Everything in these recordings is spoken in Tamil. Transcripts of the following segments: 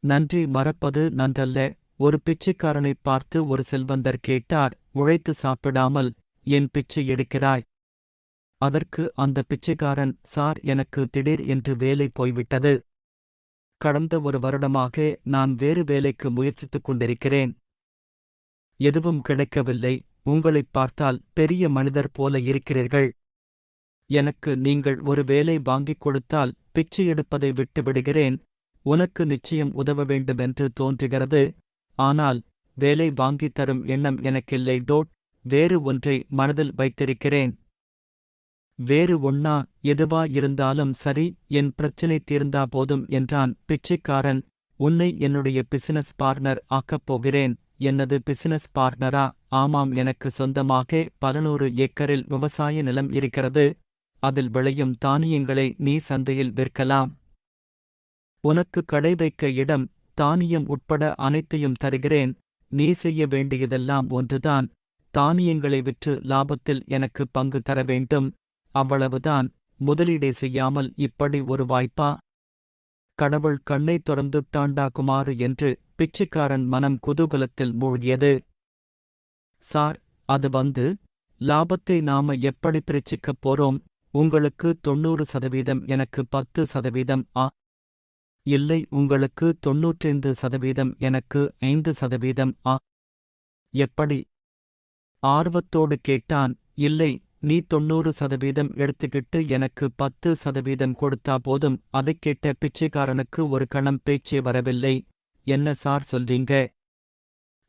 நன்றி மறப்பது நன்றல்ல. ஒரு பிச்சைக்காரனை பார்த்து ஒரு செல்வந்தர் கேட்டார் உழைத்து சாப்பிடாமல் என் பிச்சை எடுக்கிறாய்? அதற்கு அந்த பிச்சைக்காரன் சார் எனக்கு திடீர் என்று வேலை போய்விட்டது. கடந்த ஒரு வருடமாக நான் வேறு வேலைக்கு முயற்சித்துக் கொண்டிருக்கிறேன். எதுவும் கிடைக்கவில்லை. உங்களைப் பார்த்தால் பெரிய மனிதர் போல இருக்கிறீர்கள். எனக்கு நீங்கள் ஒரு வேலை வாங்கிக் கொடுத்தால் பிச்சை எடுப்பதை விட்டு விடுகிறேன். உனக்கு நிச்சயம் உதவ வேண்டுமென்று தோன்றுகிறது. ஆனால் வேலை வாங்கித் தரும் எண்ணம் எனக்கில்லை. டோட் வேறு ஒன்றை மனதில் வைத்திருக்கிறேன். வேறு ஒன்னா எதுவா இருந்தாலும் சரி என் பிரச்சினை தீர்ந்தா போதும் என்றான். பிச்சைக்காரன் உன்னை என்னுடைய பிசினஸ் பார்ட்னர் ஆக்கப் போகிறேன். என்னது பிசினஸ் பார்ட்னரா ஆமாம் எனக்கு சொந்தமாக பலநூறு ஏக்கரில் விவசாய நிலம் இருக்கிறது. அதில் விளையும் தானியங்களை நீ சந்தையில் விற்கலாம். உனக்கு கடை வைக்க இடம் தானியம் உட்பட அனைத்தையும் தருகிறேன் நீ செய்ய வேண்டியதெல்லாம் ஒன்றுதான். தானியங்களை விற்று லாபத்தில் எனக்கு பங்கு தர வேண்டும். அவ்வளவுதான். முதலீடே செய்யாமல் இப்படி ஒரு வாய்ப்பா? கடவுள் கண்ணை திறந்துட்டாண்டா குமாறு என்று பிச்சைக்காரன் மனம் குதூகலத்தில் மூழ்கியது. சார் அது வந்து லாபத்தை நாம எப்படி பிரிச்சுக்கப் போறோம்? உங்களுக்கு தொண்ணூறு சதவீதம் எனக்கு பத்து சதவீதம் ஆ இல்லை உங்களுக்கு தொன்னூற்றைந்து சதவீதம் எனக்கு ஐந்து சதவீதம் ஆ. எப்படி? ஆர்வத்தோடு கேட்டான் இல்லை நீ தொண்ணூறு சதவீதம் எடுத்துக்கிட்டு எனக்கு பத்து சதவீதம் கொடுத்தா போதும் அதைக் கேட்ட பிச்சைக்காரனுக்கு ஒரு கணம் பேச்சே வரவில்லை. என்ன சார் சொல்றீங்க?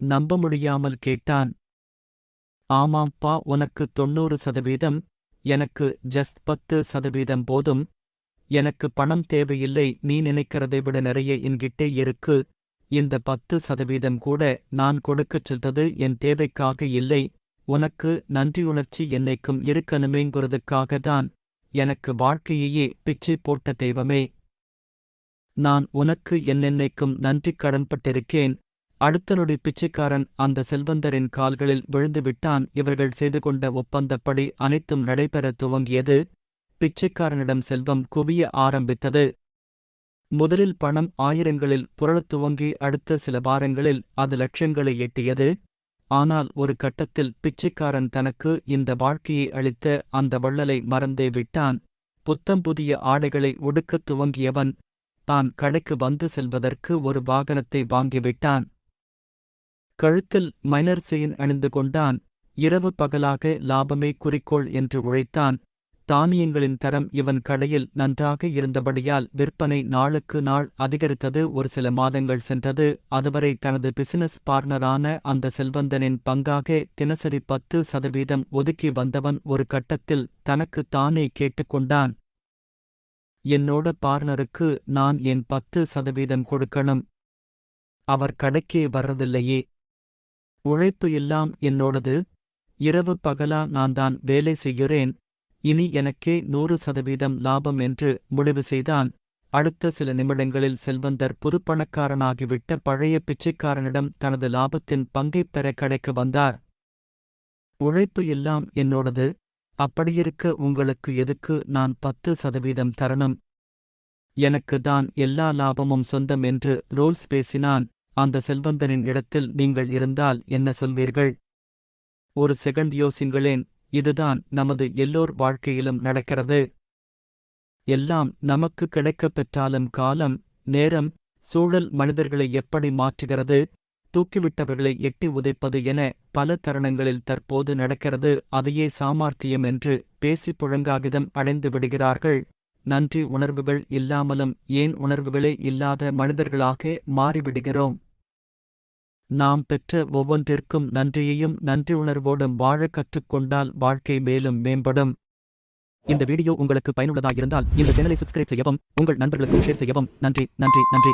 நம்ப முடியாமல் கேட்டான். ஆமாம்ப்பா உனக்கு தொண்ணூறு சதவீதம் எனக்கு ஜஸ்ட் பத்து சதவீதம் போதும் எனக்கு பணம் தேவையில்லை நீ நினைக்கிறதை விட நிறைய என்கிட்டே இருக்கு. இந்த பத்து சதவீதம் கூட நான் கொடுக்கச் சென்றது என் தேவைக்காக இல்லை. உனக்கு நன்றியுணர்ச்சி என்னைக்கும் இருக்கணுமேங்கிறதுக்காக தான் எனக்கு வாழ்க்கையையே பிச்சை போட்ட தெய்வமே. நான் உனக்கு என்னென்னைக்கும் நன்றி கடன்பட்டிருக்கேன் அடுத்த நொடி பிச்சைக்காரன் அந்த செல்வந்தரின் கால்களில் விழுந்து விட்டான் இவர்கள் செய்து கொண்ட ஒப்பந்தப்படி அனைத்தும் நடைபெறத் துவங்கியது. பிச்சைக்காரனிடம் செல்வம் குவிய ஆரம்பித்தது. முதலில் பணம் ஆயிரங்களில் புரளத் துவங்கி அடுத்த சில வாரங்களில் அது லட்சங்களை எட்டியது. ஆனால் ஒரு கட்டத்தில் பிச்சைக்காரன் தனக்கு இந்த வாழ்க்கையை அளித்த அந்த வள்ளலை மறந்தே விட்டான். புத்தம் புதிய ஆடைகளை ஒடுக்கத் துவங்கியவன் தான் கடைக்கு வந்து செல்வதற்கு ஒரு வாகனத்தை வாங்கிவிட்டான். கழுத்தில் மைனர் செயின் அணிந்து கொண்டான். இரவு பகலாக லாபமே குறிக்கோள் என்று உழைத்தான். தானியங்களின் தரம் இவன் கடையில் நன்றாக இருந்தபடியால் விற்பனை நாளுக்கு நாள் அதிகரித்தது. ஒரு சில மாதங்கள் சென்றது. அதுவரை தனது பிசினஸ் பார்ட்னரான அந்த செல்வந்தனின் பங்காக தினசரி பத்து சதவீதம் ஒதுக்கி வந்தவன் ஒரு கட்டத்தில் தனக்கு தானே கேட்டுக்கொண்டான். என்னோட பார்ட்னருக்கு நான் என் பத்து சதவீதம் கொடுக்கணும். அவர் கடைக்கே வர்றதில்லையே. உழைப்பு எல்லாம் என்னோடது. இரவு பகலா நான் தான் வேலை செய்கிறேன். இனி எனக்கே நூறு சதவீதம் லாபம் என்று முடிவு செய்தான். அடுத்த சில நிமிடங்களில் செல்வந்தர் புதுப்பணக்காரனாகிவிட்ட பழைய பிச்சைக்காரனிடம் தனது லாபத்தின் பங்கைப் பெற கடைக்கு வந்தார். உழைப்பு எல்லாம் என்னோடது. அப்படியிருக்க உங்களுக்கு எதுக்கு நான் பத்து சதவீதம் தரணும்? எனக்கு தான் எல்லா லாபமும் சொந்தம் என்று ரோல்ஸ் பேசினான். அந்த செல்வந்தனின் இடத்தில் நீங்கள் இருந்தால் என்ன சொல்வீர்கள்? ஒரு செகண்ட் யோசிங்களேன். இதுதான் நமது எல்லோர் வாழ்க்கையிலும் நடக்கிறது. எல்லாம் நமக்கு கிடைக்கப் பெற்றாலும் காலம் நேரம் சூழல் மனிதர்களை எப்படி மாற்றுகிறது தூக்கிவிட்டவர்களை எட்டி உதைப்பது என பல தருணங்களில் தற்போது நடக்கிறது. அதையே சாமார்த்தியம் என்று பேசி புழங்காகிதம் அடைந்து விடுகிறார்கள். நன்றி உணர்வுகள் இல்லாமலும் ஏன் உணர்வுகளே இல்லாத மனிதர்களாக மாறிவிடுகிறோம். நாம் பெற்ற ஒவ்வொன்றிற்கும் நன்றியையும் நன்றி உணர்வோடும் வாழ கற்றுக்கொண்டால் வாழ்க்கை மேலும் மேம்படும். இந்த வீடியோ உங்களுக்கு பயனுள்ளதாக இருந்தால் இந்த சேனலை சப்ஸ்கிரைப் செய்யவும் உங்கள் நண்பர்களுக்கு ஷேர் செய்யவும். நன்றி நன்றி நன்றி.